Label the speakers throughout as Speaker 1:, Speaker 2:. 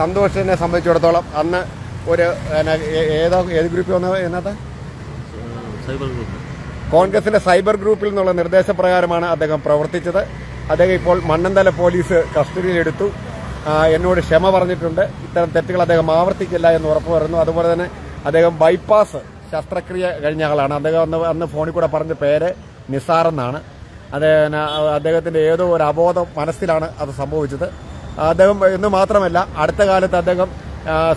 Speaker 1: സന്തോഷിനെ സംബന്ധിച്ചിടത്തോളം അന്ന് ഒരു ഏതോ ഏത് ഗ്രൂപ്പിൽ വന്ന
Speaker 2: എന്നത്
Speaker 1: കോൺഗ്രസിന്റെ സൈബർ ഗ്രൂപ്പിൽ നിന്നുള്ള നിർദ്ദേശപ്രകാരമാണ് അദ്ദേഹം പ്രവർത്തിച്ചത്. അദ്ദേഹം ഇപ്പോൾ മണ്ണന്തല പോലീസ് കസ്റ്റഡിയിലെടുത്തു. എന്നോട് ക്ഷമ പറഞ്ഞിട്ടുണ്ട്. ഇത്തരം തെറ്റുകൾ അദ്ദേഹം ആവർത്തിക്കില്ല എന്ന് ഉറപ്പ് വരുന്നു. അതുപോലെ തന്നെ അദ്ദേഹം ബൈപ്പാസ് ശസ്ത്രക്രിയ കഴിഞ്ഞ ആളാണ്. അദ്ദേഹം അന്ന് അന്ന് ഫോണിൽ കൂടെ പറഞ്ഞ പേര് നിസാർ എന്നാണ്. അദ്ദേഹം അദ്ദേഹത്തിന്റെ ഏതോ ഒരു അബോധ മനസ്സിലാണ് അത് സംഭവിച്ചത്. അദ്ദേഹം എന്ന് മാത്രമല്ല അടുത്ത കാലത്ത് അദ്ദേഹം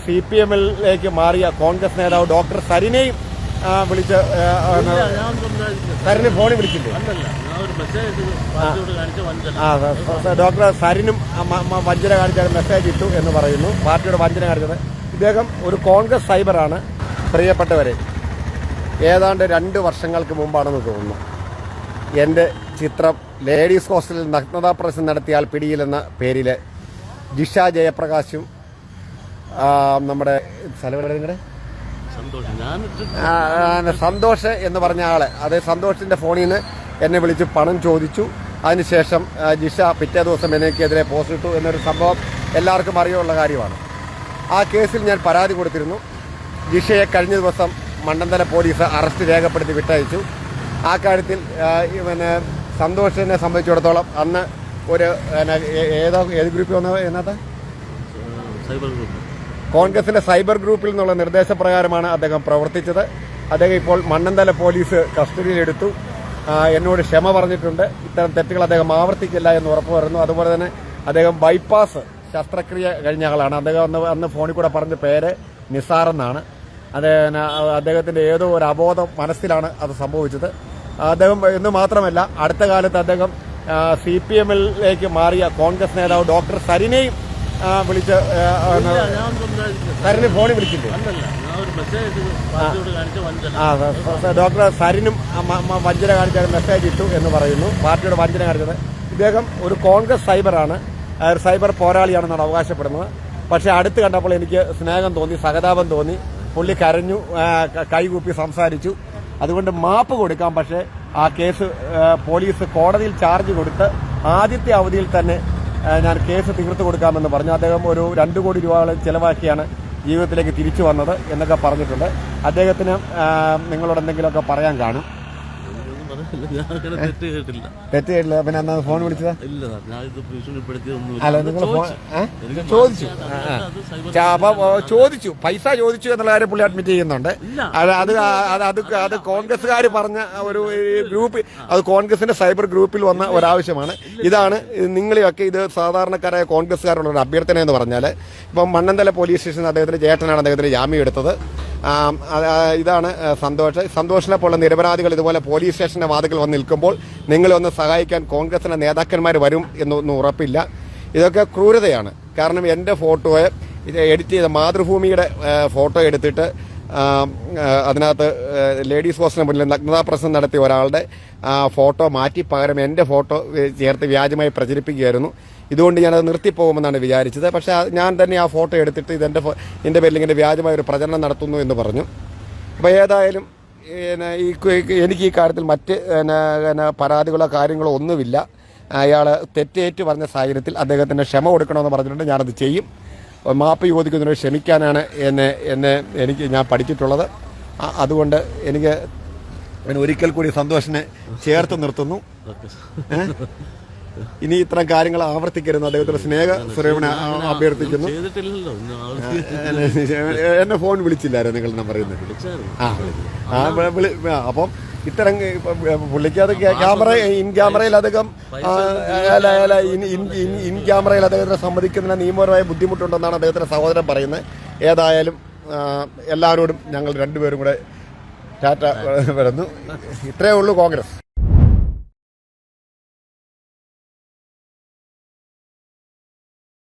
Speaker 1: സി പി എമ്മിലേക്ക് മാറിയ കോൺഗ്രസ് നേതാവ് ഡോക്ടർ സരിനെയും വിളിച്ച് സരിനെ ഫോണിൽ വിളിച്ചില്ലേ? ഡോക്ടർ സരിനും വഞ്ചന കാണിച്ച മെസ്സേജ് ഇട്ടു എന്ന് പറയുന്നു. പാർട്ടിയുടെ വഞ്ചന കാണിച്ചത്. ഇദ്ദേഹം ഒരു കോൺഗ്രസ് സൈബറാണ് പ്രിയപ്പെട്ടവരെ. ഏതാണ്ട് രണ്ട് വർഷങ്ങൾക്ക് മുമ്പാണെന്ന് തോന്നുന്നു. എന്റെ ചിത്രം ലേഡീസ് ഹോസ്റ്റലിൽ നഗ്നതാ പ്രശ്നം നടത്തിയാൽ പിടിയിലെന്ന പേരിൽ ജിഷ ജയപ്രകാശും നമ്മുടെ സ്ഥലം നിങ്ങളുടെ?
Speaker 2: സന്തോഷം.
Speaker 1: എന്ന് പറഞ്ഞ ആൾ. അത് സന്തോഷിന്റെ ഫോണിൽ നിന്ന് എന്നെ വിളിച്ച് പണം ചോദിച്ചു. അതിനുശേഷം ജിഷ പിറ്റേ ദിവസം എനിക്കെതിരെ പോസ്റ്റ് ഇട്ടു. എന്നൊരു സംഭവം എല്ലാവർക്കും അറിയുള്ള കാര്യമാണ്. ആ കേസിൽ ഞാൻ പരാതി കൊടുത്തിരുന്നു. ജിഷയെ കഴിഞ്ഞ ദിവസം മണ്ഡന്തല പോലീസ് അറസ്റ്റ് രേഖപ്പെടുത്തി വിട്ടയച്ചു. ആ കാര്യത്തിൽ പിന്നെ സന്തോഷിനെ സംബന്ധിച്ചിടത്തോളം അന്ന് ഒരു ഏതാ ഏതോ ഗ്രൂപ്പിൽ വന്ന എന്നാത്ത
Speaker 2: സൈബർ ഗ്രൂപ്പ്.
Speaker 1: കോൺഗ്രസിന്റെ സൈബർ ഗ്രൂപ്പിൽ നിന്നുള്ള നിർദ്ദേശപ്രകാരമാണ് അദ്ദേഹം പ്രവർത്തിച്ചത്. അദ്ദേഹം ഇപ്പോൾ മണ്ണന്തല പോലീസ് കസ്റ്റഡിയിലെടുത്തു. എന്നോട് ക്ഷമ പറഞ്ഞിട്ടുണ്ട്. ഇത്തരം തെറ്റുകൾ അദ്ദേഹം ആവർത്തിക്കില്ല എന്ന് ഉറപ്പുവരുന്നു അതുപോലെ തന്നെ അദ്ദേഹം ബൈപ്പാസ് ശസ്ത്രക്രിയ കഴിഞ്ഞ ആളാണ്. അദ്ദേഹം അന്ന് അന്ന് ഫോണിൽ കൂടെ പറഞ്ഞ പേര് നിസാർ എന്നാണ്. അദ്ദേഹം അദ്ദേഹത്തിന്റെ ഏതോ ഒരു അബോധം മനസ്സിലാണ് അത് സംഭവിച്ചത്. അദ്ദേഹം എന്ന് മാത്രമല്ല അടുത്ത കാലത്ത് അദ്ദേഹം സി പി എമ്മിലേക്ക് മാറിയ കോൺഗ്രസ് നേതാവ് ഡോക്ടർ സരിനെയും വിളിച്ച് സരിന് ഫോണിൽ വിളിച്ചില്ലേ? സ- ഡോക്ടർ സരിനും വഞ്ചന കാണിച്ച മെസ്സേജ് ഇട്ടു എന്ന് പറയുന്നു. പാർട്ടിയുടെ വഞ്ചന കാണിച്ചത്. ഇദ്ദേഹം ഒരു കോൺഗ്രസ് സൈബറാണ്. സൈബർ പോരാളിയാണെന്നാണ് അവകാശപ്പെടുന്നത്. പക്ഷെ അടുത്ത് കണ്ടപ്പോൾ എനിക്ക് സ്നേഹം തോന്നി സഹതാപം തോന്നി. പുള്ളി കരഞ്ഞു കൈകൂപ്പി സംസാരിച്ചു. അതുകൊണ്ട് മാപ്പ് കൊടുക്കാം പക്ഷേ ആ കേസ് പോലീസ് കോടതിയിൽ ചാർജ് കൊടുത്ത് ആദ്യത്തെ അവധിയിൽ തന്നെ ഞാൻ കേസ് തീർത്തു കൊടുക്കാമെന്ന് പറഞ്ഞു. അദ്ദേഹം ഒരു രണ്ട് കോടി രൂപ ചെലവാക്കിയാണ് ജീവിതത്തിലേക്ക് തിരിച്ചു വന്നത് എന്നൊക്കെ പറഞ്ഞിട്ടുണ്ട്. അദ്ദേഹത്തിന് നിങ്ങളോട് എന്തെങ്കിലുമൊക്കെ പറയാൻ കാണും
Speaker 2: ഒന്നും പറയില്ല ഞാൻ അങ്ങനെ തെറ്റ് കേട്ടില്ല.
Speaker 1: പിന്നെ ഫോൺ വിളിച്ചതാ?
Speaker 2: ഇല്ല
Speaker 1: അല്ല നിങ്ങൾ ഫോൺ ചോദിച്ചു. അപ്പൊ ചോദിച്ചു. പൈസ ചോദിച്ചു എന്നുള്ള കാര്യം പുള്ളി അഡ്മിറ്റ് ചെയ്യുന്നുണ്ട്. അത് അത് അത് കോൺഗ്രസ്സുകാർ പറഞ്ഞ ഒരു ഗ്രൂപ്പ് അത് കോൺഗ്രസിന്റെ സൈബർ ഗ്രൂപ്പിൽ വന്ന ഒരാവശ്യമാണ്. ഇതാണ് നിങ്ങളെയൊക്കെ ഇത് സാധാരണക്കാരായ കോൺഗ്രസ്സുകാരുള്ള ഒരു അഭ്യർത്ഥന എന്ന് പറഞ്ഞാൽ ഇപ്പം മണ്ണന്തല പോലീസ് സ്റ്റേഷനിൽ അദ്ദേഹത്തിന്റെ ചേട്ടനാണ് അദ്ദേഹത്തിന് ജാമ്യം എടുത്തത്. ഇതാണ് സന്തോഷ്. സന്തോഷിനെ പോലുള്ള നിരപരാധികൾ ഇതുപോലെ പോലീസ് സ്റ്റേഷന്റെ വാതിക്കൽ വന്ന് നിൽക്കുമ്പോൾ നിങ്ങളെ ഒന്ന് സഹായിക്കാൻ കോൺഗ്രസിന്റെ നേതാക്കന്മാർ വരും എന്നൊന്നും ഉറപ്പില്ല. ഇതൊക്കെ ക്രൂരതയാണ്. കാരണം എന്റെ ഫോട്ടോയെ എഡിറ്റ് ചെയ്ത മാതൃഭൂമിയുടെ ഫോട്ടോ എടുത്തിട്ട് അതിനകത്ത് ലേഡീസ് ഹോസ്റ്റലിന് മുന്നിൽ നഗ്നതാ പ്രശ്നം നടത്തിയ ഒരാളുടെ ഫോട്ടോ മാറ്റി പകരം എന്റെ ഫോട്ടോ ചേർത്ത് വ്യാജമായി പ്രചരിപ്പിക്കുകയായിരുന്നു. ഇതുകൊണ്ട് ഞാനത് നിർത്തിപ്പോകുമെന്നാണ് വിചാരിച്ചത്. പക്ഷേ ഞാൻ തന്നെ ആ ഫോട്ടോ എടുത്തിട്ട് ഇതെന്റെ ഫോ- എന്റെ പേരിൽ ഇങ്ങനെ വ്യാജമായ ഒരു പ്രചരണം നടത്തുന്നു എന്ന് പറഞ്ഞു. അപ്പോൾ ഏതായാലും പിന്നെ ഈ എനിക്ക് ഈ കാര്യത്തിൽ മറ്റ് പരാതികളോ കാര്യങ്ങളോ ഒന്നുമില്ല. അയാൾ തെറ്റേറ്റ് പറഞ്ഞ സാഹചര്യത്തിൽ അദ്ദേഹത്തിന് ക്ഷമ കൊടുക്കണമെന്ന് പറഞ്ഞിട്ടുണ്ട്. ഞാനത് ചെയ്യും. മാപ്പ് ചോദിക്കുന്നതിനോട് ക്ഷമിക്കാനാണ് എന്നെ എന്നെ എനിക്ക് ഞാൻ പഠിച്ചിട്ടുള്ളത്. അതുകൊണ്ട് എനിക്ക് ഒരിക്കൽ കൂടി സന്തോഷിനെ ചേർത്ത് നിർത്തുന്നു? ഇനി ഇത്തരം കാര്യങ്ങൾ ആവർത്തിക്കരുത് അദ്ദേഹത്തിന്റെ സ്നേഹ സുരേവനെ അഭ്യർത്ഥിക്കുന്നു. എന്നെ ഫോൺ വിളിച്ചില്ലായിരുന്നു നിങ്ങൾ ഞാൻ പറയുന്നത്? ആ അപ്പം ഇത്തരം പുള്ളിക്ക് അത് ക്യാമറ ഇൻ ക്യാമറയിൽ ഇൻ- ഇൻ ക്യാമറയിൽ അദ്ദേഹത്തിനെ സമ്മതിക്കുന്നതിന് നിയമപരമായ ബുദ്ധിമുട്ടുണ്ടെന്നാണ് അദ്ദേഹത്തിന്റെ സഹോദരൻ പറയുന്നത്. ഏതായാലും എല്ലാവരോടും ഞങ്ങൾ രണ്ടുപേരും കൂടെ ടാറ്റ വരുന്നു. ഇത്രയേ ഉള്ളൂ കോൺഗ്രസ്.